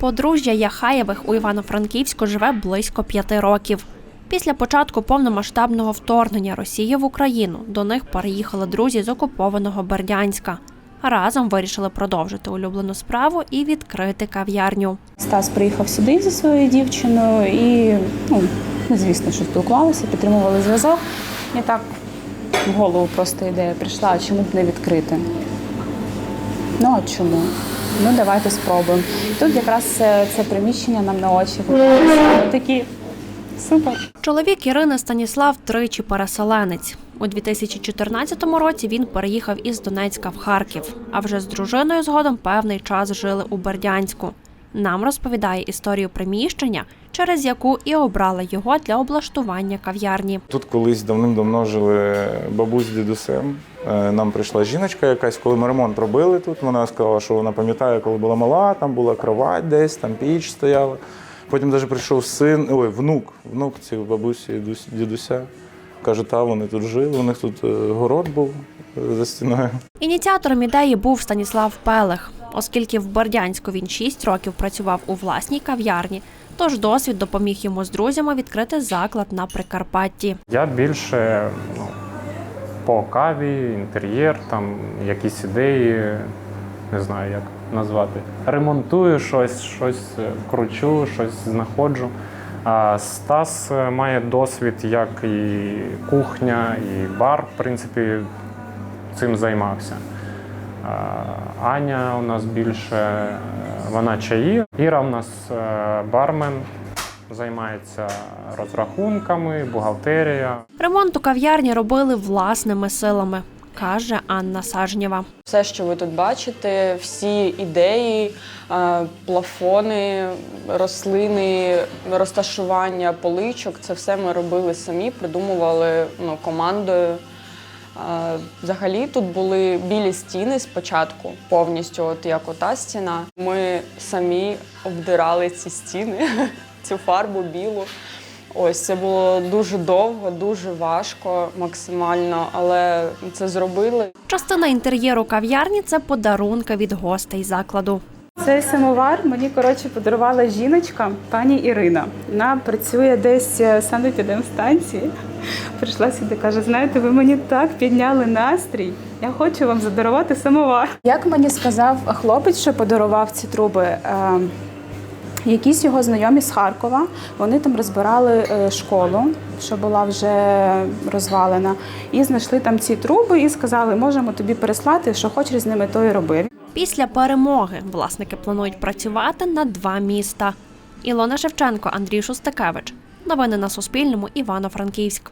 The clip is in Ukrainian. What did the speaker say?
Подружжя Яхаєвих у Івано-Франківську живе близько п'яти років. Після початку повномасштабного вторгнення Росії в Україну до них переїхали друзі з окупованого Бердянська. Разом вирішили продовжити улюблену справу і відкрити кав'ярню. Стас приїхав сюди зі своєю дівчиною і, ну, звісно, що спілкувалися, підтримували зв'язок. І так в голову просто ідея прийшла, чому б не відкрити? Ну, а чому? Ну, давайте спробуємо. Тут якраз е, це приміщення нам на очі. Такі супер. Чоловік Ірини Станіслав тричі переселенець. У 2014 році він переїхав із Донецька в Харків, а вже з дружиною згодом певний час жили у Бердянську. Нам розповідає історію приміщення, через яку і обрала його для облаштування кав'ярні. Тут колись давним-давно жили бабусь з дідусем. Е, Нам прийшла жіночка якась, коли ми ремонт робили тут. Вона сказала, що вона пам'ятає, коли була мала, там була кровать десь, там піч стояла. Потім навіть прийшов син, ой, внук, внук цієї бабусі дідуся. Каже, та вони тут жили, у них тут е, город був е, за стіною. Ініціатором ідеї був Станіслав Пелех, оскільки в Бердянську він 6 років працював у власній кав'ярні. Тож досвід допоміг йому з друзями відкрити заклад на Прикарпатті. Я більше ну, по каві, інтер'єр, там якісь ідеї, не знаю як назвати. Ремонтую щось, щось е, кручу, щось знаходжу. А Стас е, має досвід як і кухня, і бар, в принципі, цим займався. А, Аня у нас більше е, вона чаї. Іра у нас е, бармен, займається розрахунками, бухгалтерія. Ремонт у кав'ярні робили власними силами, каже Анна Сажнєва. Все, що ви тут бачите, всі ідеї, е, плафони, рослини, розташування поличок це все ми робили самі, придумували ну, командою. Взагалі тут були білі стіни спочатку, повністю, от як ота стіна. Ми самі обдирали ці стіни, цю фарбу білу. Ось це було дуже довго, дуже важко, максимально, але це зробили. Частина інтер'єру кав'ярні це подарунки від гостей закладу. Цей самовар мені коротше подарувала жіночка, пані Ірина. Вона працює десь е, санепідемстанції. Прийшла сюди, каже: знаєте, ви мені так підняли настрій. Я хочу вам задарувати самовар. Як мені сказав хлопець, що подарував ці труби. е, Якісь його знайомі з Харкова, вони там розбирали е, школу, що була вже розвалена, і знайшли там ці труби і сказали, можемо тобі переслати, що хочеш з ними, то і роби. Після перемоги власники планують працювати на два міста. Ілона Шевченко, Андрій Шустакевич. Новини на Суспільному. Івано-Франківськ.